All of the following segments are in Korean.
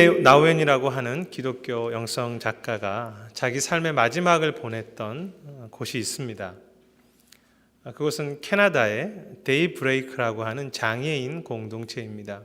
나우엔이라고 하는 기독교 영성 작가가 자기 삶의 마지막을 보냈던 어, 곳이 있습니다. 아, 그곳은 캐나다의 데이 브레이크라고 하는 장애인 공동체입니다.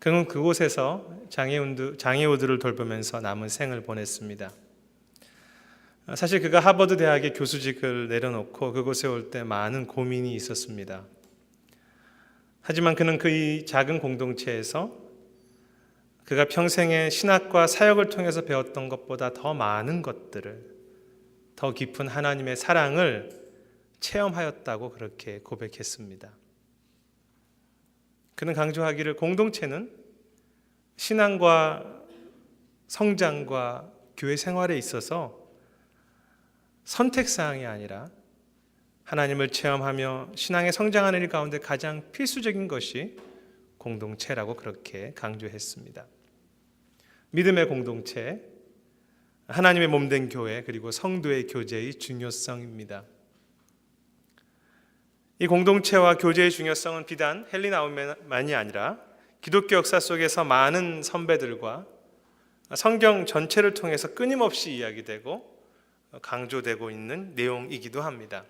그는 그곳에서 장애우들을 돌보면서 남은 생을 보냈습니다. 아, 사실 그가 하버드 대학의 교수직을 내려놓고 그곳에 올 때 많은 고민이 있었습니다. 하지만 그는 그이 작은 공동체에서 그가 평생의 신학과 사역을 통해서 배웠던 것보다 더 많은 것들을 더 깊은 하나님의 사랑을 체험하였다고 그렇게 고백했습니다. 그는 강조하기를 공동체는 신앙과 성장과 교회 생활에 있어서 선택사항이 아니라 하나님을 체험하며 신앙에 성장하는 일 가운데 가장 필수적인 것이 공동체라고 그렇게 강조했습니다. 믿음의 공동체, 하나님의 몸된 교회, 그리고 성도의 교제의 중요성입니다. 이 공동체와 교제의 중요성은 비단 헬리 나우만이 아니라 기독교 역사 속에서 많은 선배들과 성경 전체를 통해서 끊임없이 이야기되고 강조되고 있는 내용이기도 합니다.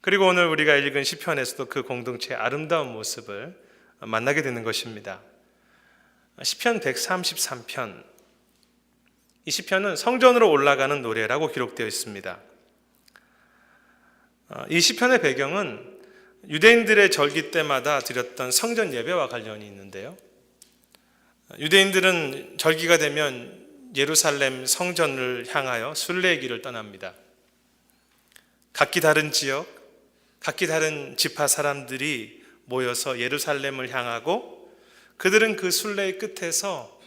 그리고 오늘 우리가 읽은 시편에서도 그 공동체의 아름다운 모습을 만나게 되는 것입니다. 시편 133편 이 시편은 성전으로 올라가는 노래라고 기록되어 있습니다. 어, 이 시편의 배경은 유대인들의 절기 때마다 드렸던 성전 예배와 관련이 있는데요. 유대인들은 절기가 되면 예루살렘 성전을 향하여 순례길을 떠납니다. 각기 다른 지역, 각기 다른 지파 사람들이 모여서 예루살렘을 향하고 그들은 그 순례의 끝에서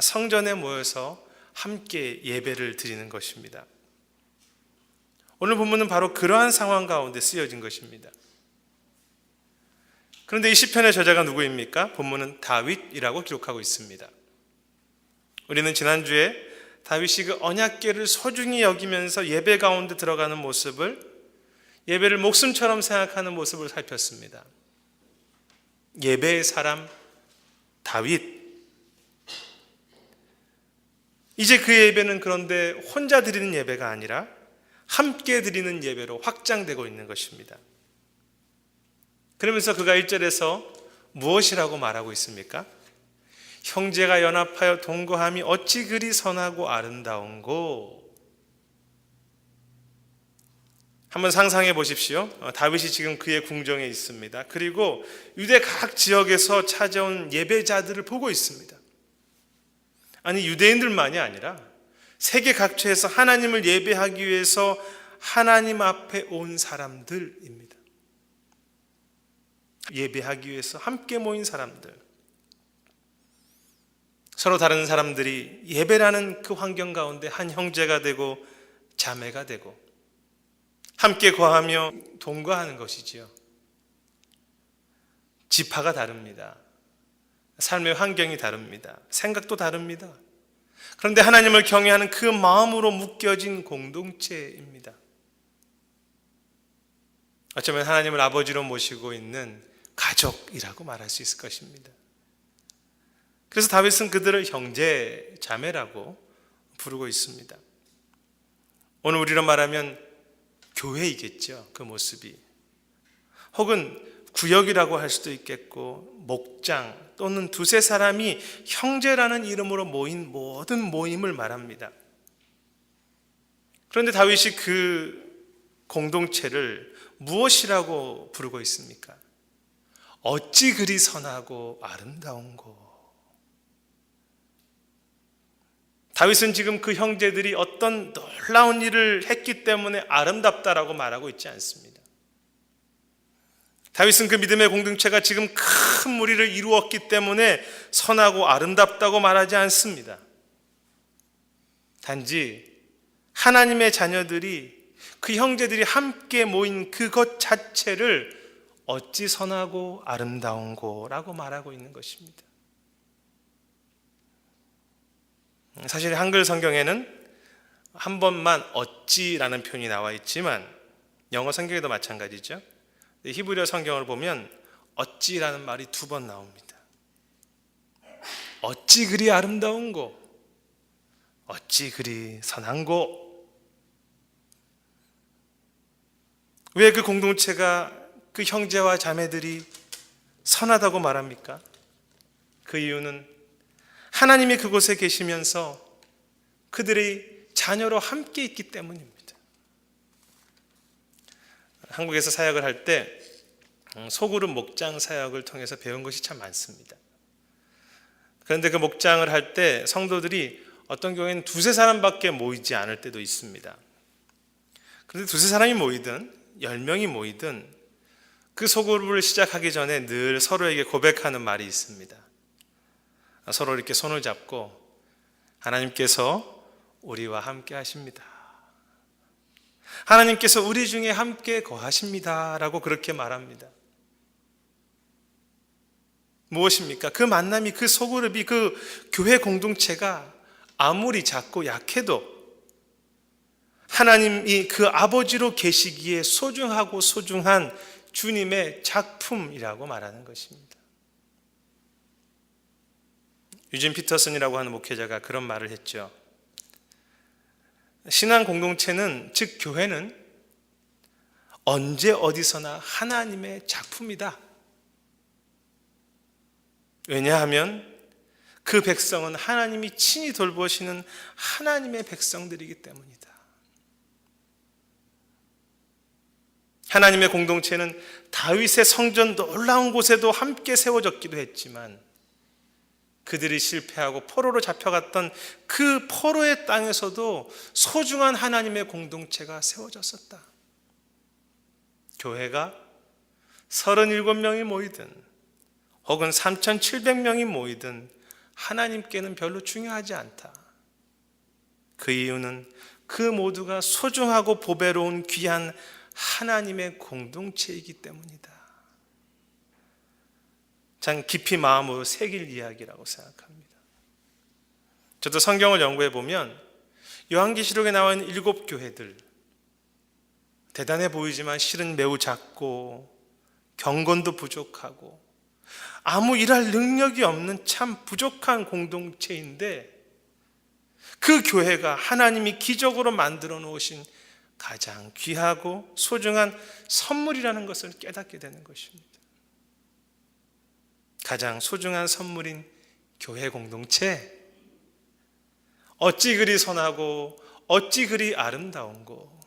성전에 모여서 함께 예배를 드리는 것입니다. 오늘 본문은 바로 그러한 상황 가운데 쓰여진 것입니다. 그런데 이 시편의 저자가 누구입니까? 본문은 다윗이라고 기록하고 있습니다. 우리는 지난주에 다윗이 그 언약궤를 소중히 여기면서 예배 가운데 들어가는 모습을 예배를 목숨처럼 생각하는 모습을 살폈습니다. 예배의 사람 다윗 이제 그 예배는 그런데 혼자 드리는 예배가 아니라 함께 드리는 예배로 확장되고 있는 것입니다. 그러면서 그가 1절에서 무엇이라고 말하고 있습니까? 형제가 연합하여 동거함이 어찌 그리 선하고 아름다운고 한번 상상해 보십시오. 어, 다윗이 지금 그의 궁정에 있습니다. 그리고 유대 각 지역에서 찾아온 예배자들을 보고 있습니다. 아니 유대인들만이 아니라 세계 각처에서 하나님을 예배하기 위해서 하나님 앞에 온 사람들입니다. 예배하기 위해서 함께 모인 사람들. 서로 다른 사람들이 예배라는 그 환경 가운데 한 형제가 되고 자매가 되고 함께 거하며 동거하는 것이지요. 지파가 다릅니다. 삶의 환경이 다릅니다. 생각도 다릅니다. 그런데 하나님을 경외하는 그 마음으로 묶여진 공동체입니다. 어쩌면 하나님을 아버지로 모시고 있는 가족이라고 말할 수 있을 것입니다. 그래서 다윗은 그들을 형제, 자매라고 부르고 있습니다. 오늘 우리로 말하면 교회이겠죠. 그 모습이. 혹은 구역이라고 할 수도 있겠고, 목장 또는 두세 사람이 형제라는 이름으로 모인 모든 모임을 말합니다. 그런데 다윗이 그 공동체를 무엇이라고 부르고 있습니까? 어찌 그리 선하고 아름다운고. 다윗은 지금 그 형제들이 어떤 놀라운 일을 했기 때문에 아름답다라고 말하고 있지 않습니다. 다윗은 그 믿음의 공동체가 지금 큰 무리를 이루었기 때문에 선하고 아름답다고 말하지 않습니다. 단지 하나님의 자녀들이 그 형제들이 함께 모인 그것 자체를 어찌 선하고 아름다운 고라고 말하고 있는 것입니다. 사실 한글 성경에는 한 번만 어찌라는 표현이 나와 있지만 영어 성경에도 마찬가지죠. 히브리어 성경을 보면 어찌라는 말이 두 번 나옵니다. 어찌 그리 아름다운고 어찌 그리 선한고 왜 그 공동체가 그 형제와 자매들이 선하다고 말합니까? 그 이유는 하나님이 그곳에 계시면서 그들이 자녀로 함께 있기 때문입니다. 한국에서 사역을 할 때 소그룹 목장 사역을 통해서 배운 것이 참 많습니다. 그런데 그 목장을 할 때 성도들이 어떤 경우에는 두세 사람밖에 모이지 않을 때도 있습니다. 그런데 두세 사람이 모이든 열 명이 모이든 그 소그룹을 시작하기 전에 늘 서로에게 고백하는 말이 있습니다. 서로 이렇게 손을 잡고 하나님께서 우리와 함께 하십니다. 하나님께서 우리 중에 함께 거하십니다. 라고 그렇게 말합니다. 무엇입니까? 그 만남이 그 소그룹이 그 교회 공동체가 아무리 작고 약해도 하나님이 그 아버지로 계시기에 소중하고 소중한 주님의 작품이라고 말하는 것입니다. 유진 피터슨이라고 하는 목회자가 그런 말을 했죠. 신앙 공동체는 즉 교회는 언제 어디서나 하나님의 작품이다. 왜냐하면 그 백성은 하나님이 친히 돌보시는 하나님의 백성들이기 때문이다. 하나님의 공동체는 다윗의 성전 놀라운 곳에도 함께 세워졌기도 했지만 그들이 실패하고 포로로 잡혀갔던 그 포로의 땅에서도 소중한 하나님의 공동체가 세워졌었다. 교회가 37명이 모이든 혹은 3,700명이 모이든 하나님께는 별로 중요하지 않다. 그 이유는 그 모두가 소중하고 보배로운 귀한 하나님의 공동체이기 때문이다. 참 깊이 마음으로 새길 이야기라고 생각합니다. 저도 성경을 연구해 보면 요한계시록에 있는 일곱 교회들 대단해 보이지만 실은 매우 작고 경건도 부족하고 아무 일할 능력이 없는 참 부족한 공동체인데 그 교회가 하나님이 기적으로 만들어 놓으신 가장 귀하고 소중한 선물이라는 것을 깨닫게 되는 것입니다. 가장 소중한 선물인 교회 공동체. 어찌 그리 선하고 어찌 그리 아름다운고.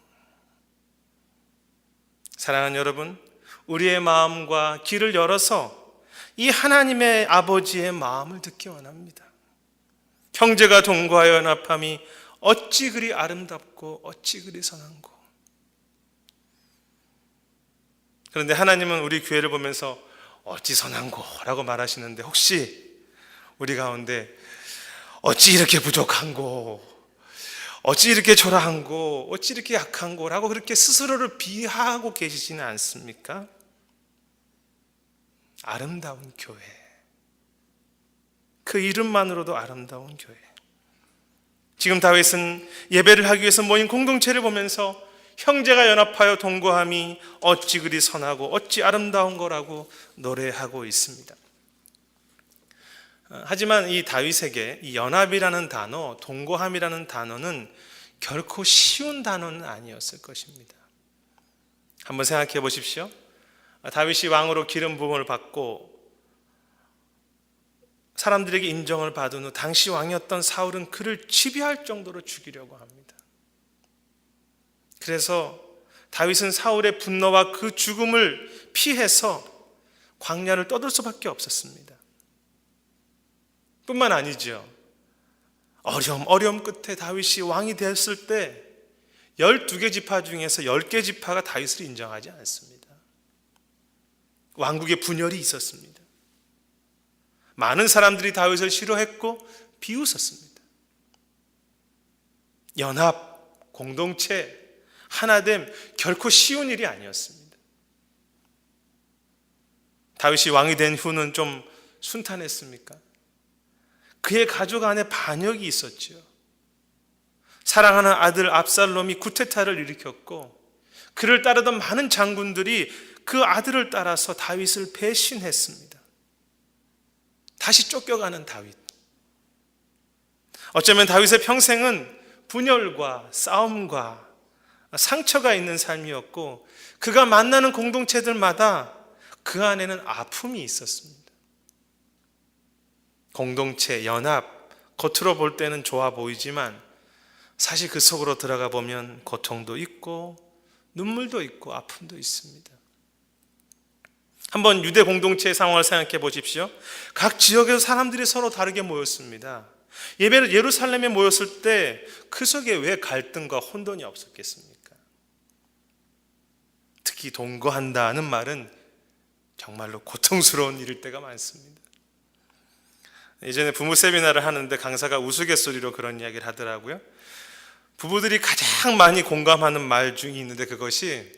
사랑하는 여러분, 우리의 마음과 길을 열어서 이 하나님의 아버지의 마음을 듣기 원합니다. 형제가 동거하여 연합함이 어찌 그리 아름답고 어찌 그리 선한고. 그런데 하나님은 우리 교회를 보면서 어찌 선한 고라고 말하시는데 혹시 우리 가운데 어찌 이렇게 부족한 고 어찌 이렇게 초라한 고 어찌 이렇게 약한 고라고 그렇게 스스로를 비하하고 계시지는 않습니까? 아름다운 교회. 그 이름만으로도 아름다운 교회. 지금 다윗은 예배를 하기 위해서 모인 공동체를 보면서 형제가 연합하여 동거함이 어찌 그리 선하고 어찌 아름다운 거라고 노래하고 있습니다. 하지만 이 다윗에게 이 연합이라는 단어, 동거함이라는 단어는 결코 쉬운 단어는 아니었을 것입니다. 한번 생각해 보십시오. 다윗이 왕으로 기름 부음을 받고 사람들에게 인정을 받은 후 당시 왕이었던 사울은 그를 지배할 정도로 죽이려고 합니다. 그래서 다윗은 사울의 분노와 그 죽음을 피해서 광야를 떠들 수밖에 없었습니다. 뿐만 아니죠. 어려움, 어려움 끝에 다윗이 왕이 되었을 때 12개 지파 중에서 10개 지파가 다윗을 인정하지 않습니다. 왕국의 분열이 있었습니다. 많은 사람들이 다윗을 싫어했고 비웃었습니다. 연합, 공동체, 하나됨 결코 쉬운 일이 아니었습니다. 다윗이 왕이 된 후는 좀 순탄했습니까? 그의 가족 안에 반역이 있었지요. 사랑하는 아들 압살롬이 구테타를 일으켰고 그를 따르던 많은 장군들이 그 아들을 따라서 다윗을 배신했습니다. 다시 쫓겨가는 다윗. 어쩌면 다윗의 평생은 분열과 싸움과 상처가 있는 삶이었고 그가 만나는 공동체들마다 그 안에는 아픔이 있었습니다. 공동체, 연합, 겉으로 볼 때는 좋아 보이지만 사실 그 속으로 들어가 보면 고통도 있고 눈물도 있고 아픔도 있습니다. 한번 유대 공동체의 상황을 생각해 보십시오. 각 지역에서 사람들이 서로 다르게 모였습니다. 예배를 예루살렘에 모였을 때 그 속에 왜 갈등과 혼돈이 없었겠습니까? 특히 동거한다는 말은 정말로 고통스러운 일일 때가 많습니다. 예전에 부부 세미나를 하는데 강사가 우스갯소리로 그런 이야기를 하더라고요. 부부들이 가장 많이 공감하는 말 중에 있는데 그것이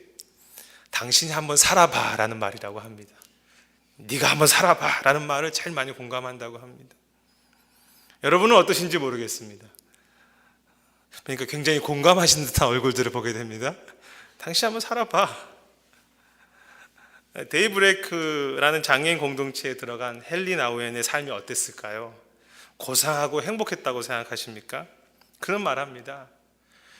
당신이 한번 살아봐라는 말이라고 합니다. 네가 한번 살아봐라는 말을 제일 많이 공감한다고 합니다. 여러분은 어떠신지 모르겠습니다. 그러니까 굉장히 공감하신 듯한 얼굴들을 보게 됩니다. 당신 한번 살아봐. 데이브레이크라는 장애인 공동체에 들어간 헨리 나우엔의 삶이 어땠을까요? 고상하고 행복했다고 생각하십니까? 그런 말합니다.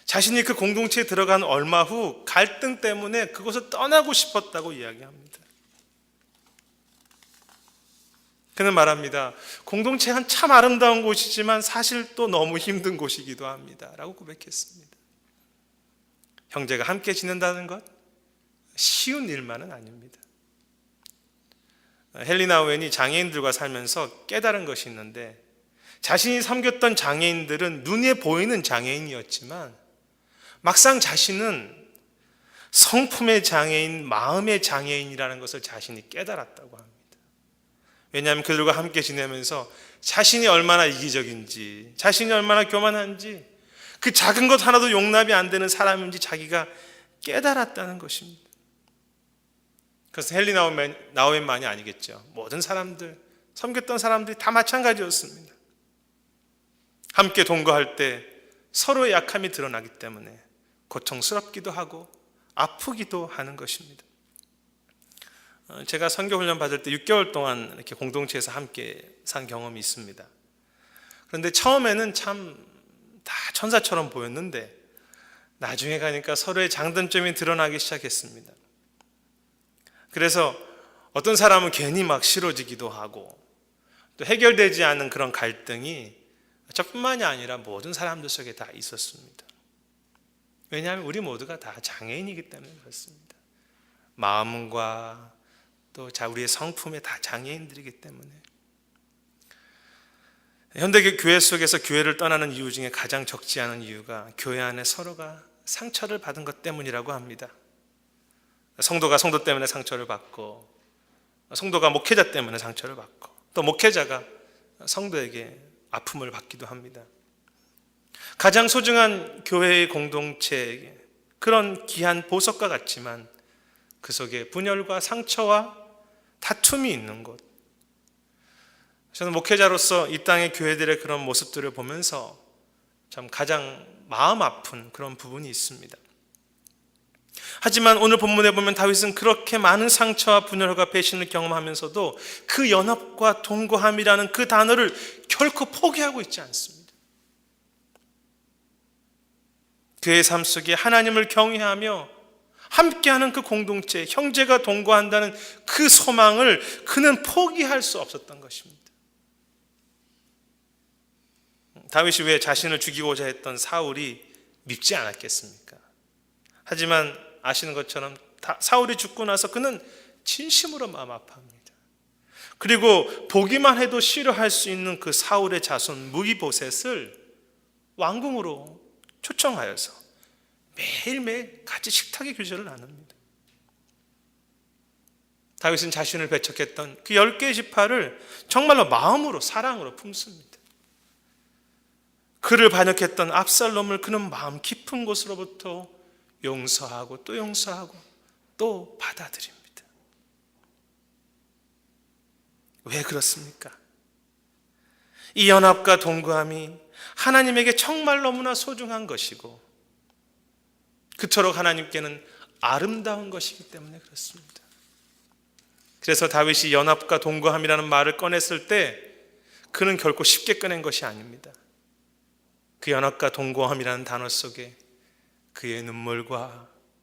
자신이 그 공동체에 들어간 얼마 후 갈등 때문에 그곳을 떠나고 싶었다고 이야기합니다. 그는 말합니다. 공동체는 참 아름다운 곳이지만 사실 또 너무 힘든 곳이기도 합니다. 라고 고백했습니다. 형제가 함께 지낸다는 것 쉬운 일만은 아닙니다. 헬리나 웬이 장애인들과 살면서 깨달은 것이 있는데 자신이 섬겼던 장애인들은 눈에 보이는 장애인이었지만 막상 자신은 성품의 장애인, 마음의 장애인이라는 것을 자신이 깨달았다고 합니다. 왜냐하면 그들과 함께 지내면서 자신이 얼마나 이기적인지, 자신이 얼마나 교만한지, 그 작은 것 하나도 용납이 안 되는 사람인지 자기가 깨달았다는 것입니다. 그래서 헨리 나우엔만이 아니겠죠. 모든 사람들, 섬겼던 사람들이 다 마찬가지였습니다. 함께 동거할 때 서로의 약함이 드러나기 때문에 고통스럽기도 하고 아프기도 하는 것입니다. 어, 제가 선교 훈련 받을 때 6개월 동안 이렇게 공동체에서 함께 산 경험이 있습니다. 그런데 처음에는 참 다 천사처럼 보였는데 나중에 가니까 서로의 장단점이 드러나기 시작했습니다. 그래서 어떤 사람은 괜히 막 싫어지기도 하고 또 해결되지 않은 그런 갈등이 저뿐만이 아니라 모든 사람들 속에 다 있었습니다. 왜냐하면 우리 모두가 다 장애인이기 때문에 그렇습니다. 마음과 또 우리의 성품에 다 장애인들이기 때문에 현대 교회 속에서 교회를 떠나는 이유 중에 가장 적지 않은 이유가 교회 안에 서로가 상처를 받은 것 때문이라고 합니다. 성도가 성도 때문에 상처를 받고 성도가 목회자 때문에 상처를 받고 또 목회자가 성도에게 아픔을 받기도 합니다. 가장 소중한 교회의 공동체에게 그런 귀한 보석과 같지만 그 속에 분열과 상처와 다툼이 있는 곳. 저는 목회자로서 이 땅의 교회들의 그런 모습들을 보면서 참 가장 마음 아픈 그런 부분이 있습니다. 하지만 오늘 본문에 보면 다윗은 그렇게 많은 상처와 분열과 배신을 경험하면서도 그 연합과 동거함이라는 그 단어를 결코 포기하고 있지 않습니다. 그의 삶 속에 하나님을 경외하며 함께하는 그 공동체, 형제가 동거한다는 그 소망을 그는 포기할 수 없었던 것입니다. 다윗이 왜 자신을 죽이고자 했던 사울이 밉지 않았겠습니까? 하지만 아시는 것처럼 사울이 죽고 나서 그는 진심으로 마음 아파합니다. 그리고 보기만 해도 싫어할 수 있는 그 사울의 자손 무이보셋을 왕궁으로 초청하여서 매일매일 같이 식탁에 교제를 나눕니다. 다윗은 자신을 배척했던 그열 개의 지파를 정말로 마음으로 사랑으로 품습니다. 그를 반역했던 압살롬을 그는 마음 깊은 곳으로부터 용서하고 또 용서하고 또 받아들입니다. 왜 그렇습니까? 이 연합과 동거함이 하나님에게 정말 너무나 소중한 것이고 그토록 하나님께는 아름다운 것이기 때문에 그렇습니다. 그래서 다윗이 연합과 동거함이라는 말을 꺼냈을 때 그는 결코 쉽게 꺼낸 것이 아닙니다. 그 연합과 동거함이라는 단어 속에 그의 눈물과